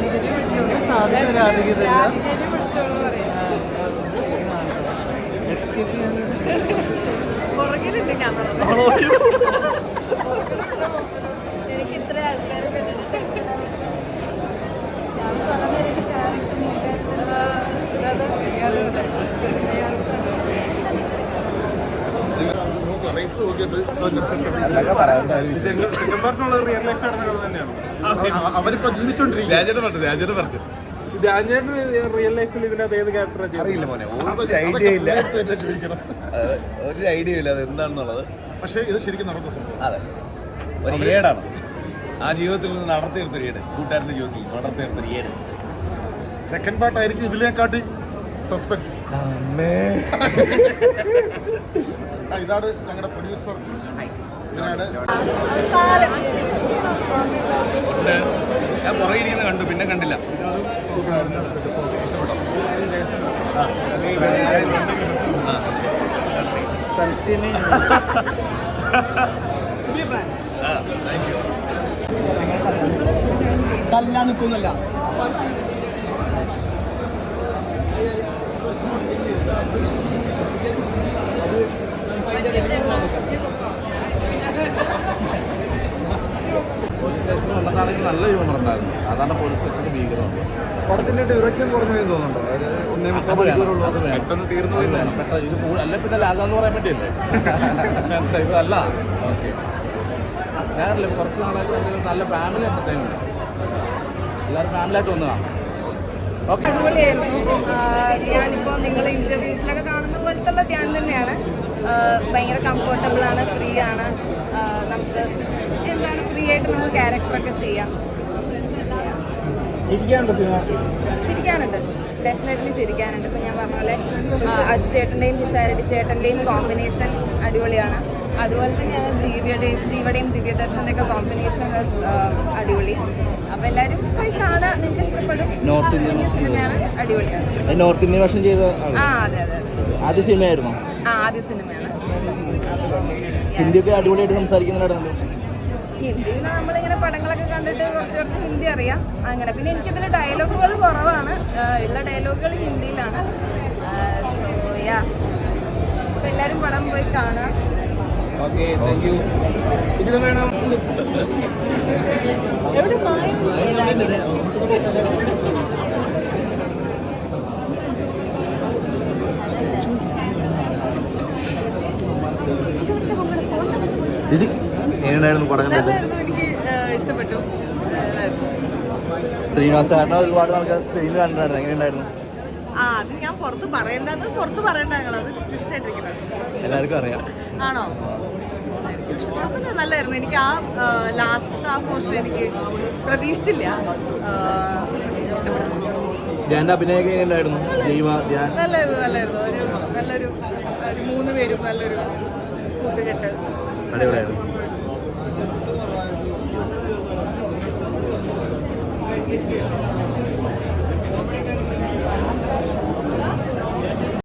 രാവിലെ വിളിച്ചോളൂ സാധ്യത രാധികതല്ല രാവിലെ വിളിച്ചോളൂ പുറകിലുണ്ട് ക്യാമറ എനിക്ക് ഇത്ര ആൾക്കാരെ കണ്ടിട്ട് ഞാൻ പറഞ്ഞ ക്യാരക്ടർ നോക്കിയിട്ട് റിയൽ ലൈഫ് നടന്നത് തന്നെയാണ്. അവരിപ്പോ ജീവിച്ചോണ്ടിരിക്കും റിയൽ ലൈഫിൽ ഇതിനകത്ത് ഏത് ക്യാരക്ടറാണ് അറിയില്ല മോനെ ഒരു ഐഡിയ ഇല്ല. ചോദിക്കണം. ഒരു ഐഡിയ ഇല്ല അത് എന്താണെന്നുള്ളത്. പക്ഷേ ഇത് ശരിക്കും നടന്ന സംഭവം. അതെ. ഒരു ഏടാണ് ആ ജീവിതത്തിൽ നിന്ന് നടത്തിയെടുത്തൊരു ഏട് കൂട്ടുകാരന്റെ ജീവിതത്തിൽ നടത്തിയെടുത്തൊരു ഏട് സെക്കൻഡ് പാർട്ടായിരിക്കും ഇതിലേക്കാട്ടി സസ്പെൻസ് ഇതാണ് ഞങ്ങളുടെ പ്രൊഡ്യൂസർ ഞാൻ പുറകെ ഇരിക്കുന്നത് കണ്ടു പിന്നെ കണ്ടില്ല. ഇഷ്ടപ്പെട്ടോ താങ്ക് യു തല്ലാൻ നിൽക്കുന്നില്ല സ്റ്റേഷനിൽ നല്ല ഹ്യൂമർ ഉണ്ടായിരുന്നു. സാധാരണ പോലീസ് സ്റ്റേഷനിൽ ഭീകരമുണ്ട് പടത്തിന്റെ ഡ്യൂറേഷൻ കുറഞ്ഞു തോന്നുന്നുണ്ടോ. പെട്ടെന്ന് തീർന്നു. പെട്ടെന്ന് ഇത് അല്ല പിന്നെ ലാഗാന്ന് പറയാൻ വേണ്ടിയല്ലേ ഇത് അല്ല. ഓക്കെ. ഞാനല്ലേ കുറച്ച് നാളായിട്ട് നമുക്ക് നല്ല ഫാമിലി എന്റർടൈൻമെന്റ് എല്ലാവരും ഫാമിലിയായിട്ട് വന്നതാണ് കാണാം ഓക്കെ. അടിപൊളിയായിരുന്നു. ഞാനിപ്പോൾ നിങ്ങൾ ഇന്റർവ്യൂസിലൊക്കെ കാണുന്ന പോലത്തെ ധ്യാൻ തന്നെയാണ്. ഭയങ്കര കംഫർട്ടബിൾ ആണ് ഫ്രീ ആണ്. നമുക്ക് എന്താണ് ഫ്രീ ആയിട്ട് നമുക്ക് ക്യാരക്ടറൊക്കെ ചെയ്യാം. ചിരിക്കാനുണ്ടോ ഡെഫിനറ്റ്ലി ചിരിക്കാനുണ്ട്. ഇപ്പം ഞാൻ പറഞ്ഞ പോലെ അജു ചേട്ടന്റെയും തുഷാരടി ചേട്ടന്റെയും കോമ്പിനേഷൻ അടിപൊളിയാണ്. അതുപോലെ തന്നെയാണ് ജീവിയുടെയും ജീവയുടെയും ദിവ്യദർശന്റെ ഒക്കെ കോമ്പിനേഷൻ അടിപൊളി. അപ്പം എല്ലാവരും പോയി കാണാൻ നിങ്ങൾക്ക് ഇഷ്ടപ്പെടും. Indian കുഞ്ഞു സിനിമയാണ് അടിപൊളിയാണ് നോർത്ത് ഇന്ത്യൻ വേഷം ചെയ്ത ആ അതെ അതെ അതെ. ആദ്യ സിനിമയായിരുന്നു? ആദ്യ സിനിമയാണ്. ഹിന്ദിയൊക്കെ അടിപൊളിയായിട്ട് സംസാരിക്കുന്നുണ്ടായിരുന്നു. ഹിന്ദിയിൽ നമ്മളിങ്ങനെ പടങ്ങളൊക്കെ കണ്ടിട്ട് കുറച്ച് കുറച്ച് ഹിന്ദി അറിയാം. അങ്ങനെ പിന്നെ എനിക്കിതിൽ ഡയലോഗുകൾ കുറവാണ്. ഉള്ള ഡയലോഗുകൾ ഹിന്ദിയിലാണ്. സോ യാ അപ്പോൾ എല്ലാവരും പടം പോയി കാണാം. ഓക്കെ താങ്ക് യു ഇതിൽ വേണം. ചേച്ചി? എങ്ങനെയായിരുന്നു പടം കണ്ടത് ഇഷ്ടപ്പെട്ടു. ശ്രീനിവാസ സാറിനെ ഒരുപാട് ആൾക്കാർ സ്ക്രീനിൽ കണ്ടായിരുന്നു എങ്ങനെയുണ്ടായിരുന്നു? ആ അത് ഞാൻ പുറത്ത് പറയേണ്ടത് പുറത്ത് പറയേണ്ട ഞങ്ങളത് ട്വിസ്റ്റ് ആയിട്ടിരിക്കുന്നത് എല്ലാവർക്കും അറിയാം. ആണോ? കുഴപ്പമില്ല നല്ലായിരുന്നു. എനിക്ക് ആ ലാസ്റ്റ് ആ പോർഷൻ എനിക്ക് പ്രതീക്ഷിച്ചില്ല. ഇഷ്ടപ്പെട്ടു. ധ്യാന്റെ അഭിനയൊക്കെ എങ്ങനെയുണ്ടായിരുന്നു? ജൈവ ധ്യാൻ? നല്ലായിരുന്നു നല്ലായിരുന്നു. ഒരു നല്ലൊരു ഒരു മൂന്ന് പേരും നല്ലൊരു കൂട്ടുകെട്ട്. അടിപൊളിയായിരുന്നു. ആ